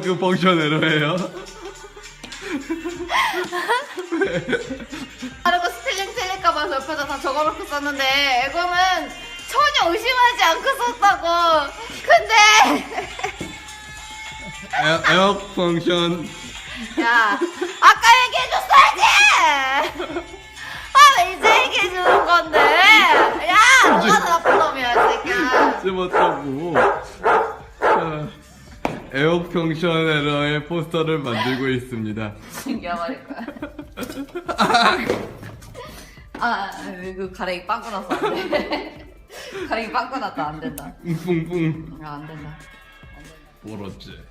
그 펑션으로예요. 다르고 스펠링 틀릴까봐 옆에다 다 적어놓고 썼는데 에고는 전혀 의심하지 않고 썼다고. 근데 에어, 펑션. 야 아까 얘기해줬어야지. 아 왜 이제 얘기해주는 건데? 야 펑션 에러의 포스터를 만들고 있습니다. 숨겨버릴 거야. 아, 이거 가랭이 빵꾸. 안 돼. 가랭이 빵꾸 났다. 안 된다. 뿡뿡뿡. 아, 안 된다. 뭐랬지?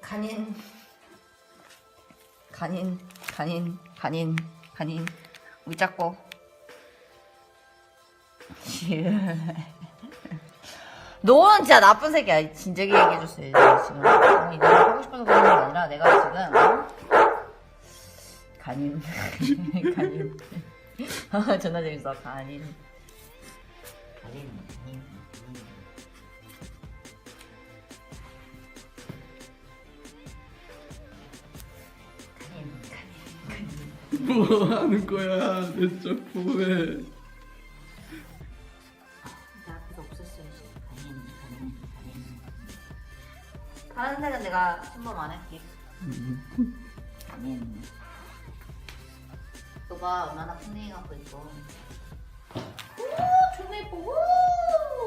간인. 간인, 간인, 간인, 간인. 위잡고. 너는 진짜 나쁜 새끼야. 진작에 얘기해줬어야지, 지금. 아니, 내가 하고 싶어서 그런 게 아니라 내가 지금. 어? 간인. 간인. 아, 존나 재밌어. 간인. 간인. 간인. 간인. 간인. 간인. 뭐 하는 거야? 내 작품에. 다른 데는 내가 신범 안 할게. 간인. 너가 얼마나 풍뎅이 갖고 있고. 오, 존나 예뻐. 오!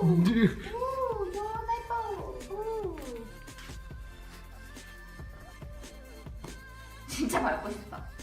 오, 존나 예뻐. 오. 진짜 밟고 싶다.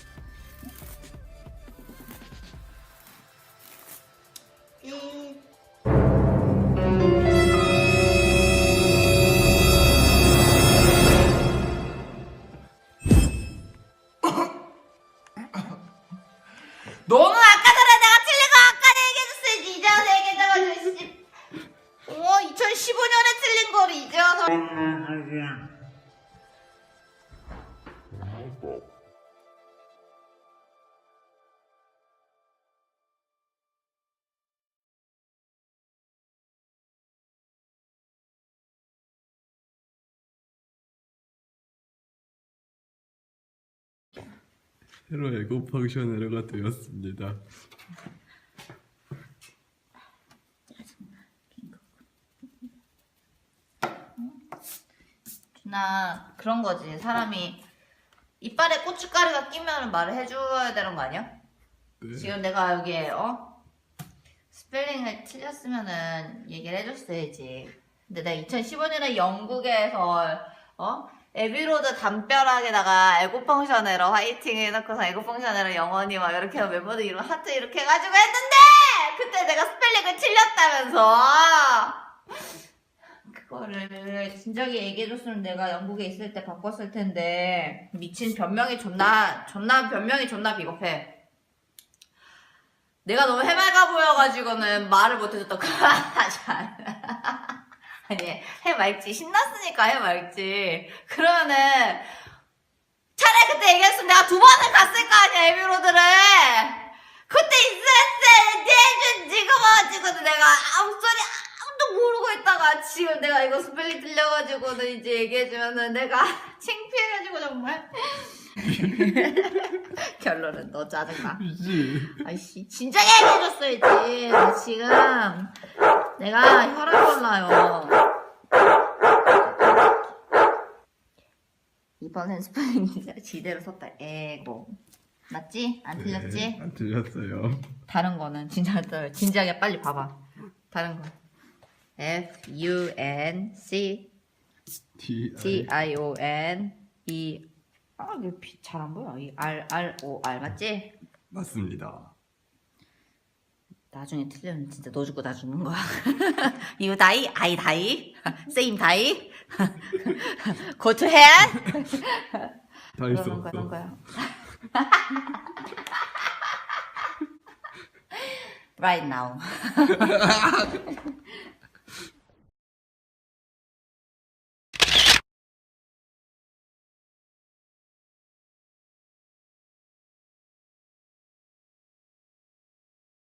새로 에고 펑션 에러가 되었습니다. 나 그런 거지 사람이 이빨에 고춧가루가 끼면 말을 해줘야 되는 거 아니야? 네. 지금 내가 여기에 어 스펠링을 틀렸으면은 얘기를 해줬어야지. 근데 내가 2015년에 영국에서 어 에비로드 담벼락에다가 에고 펑션으로 화이팅 해놓고서 에고 펑션으로 영원히 막 이렇게 멤버들 이름 하트 이렇게 해가지고 했는데 그때 내가 스펠링을 틀렸다면서 그거를 진작에 얘기해줬으면 내가 영국에 있을 때 바꿨을 텐데 미친 변명이 존나 존나 변명이 존나 비겁해. 내가 너무 해맑아 보여가지고는 말을 못해줬다. 아니 해맑지 신났으니까 해맑지. 그러면은 차라리 그때 얘기했으면 내가 두 번을 갔을 거 아니야 에비로드를. 그때 있었을 때 지금 와가지고는 내가 아무 소리 아무도 모르고 있다가 지금 내가 이거 스펠링 틀려가지고는 이제 얘기해주면은 내가 창피해가지고 정말. 결론은 너 짜증나. 그지? 아이씨, 진작에 얘기해줬어야지. 지금 내가 혈압 올라요. 이번엔 스펠링 진짜 지대로 썼다. 에고. 맞지? 안 틀렸지? 네, 안 틀렸어요. 다른 거는 진짜 진지하게 빨리 봐봐. 다른 거. F U N C T T I O N E 아, 이게 잘안 보여. 이 R R O R 맞지? 맞습니다. 나중에 틀리면 진짜 너 죽고 나 죽는 거야. You die, I die, same die. Go to hell. 다 그러는 있었어. 거야, 그런 거야. Right now.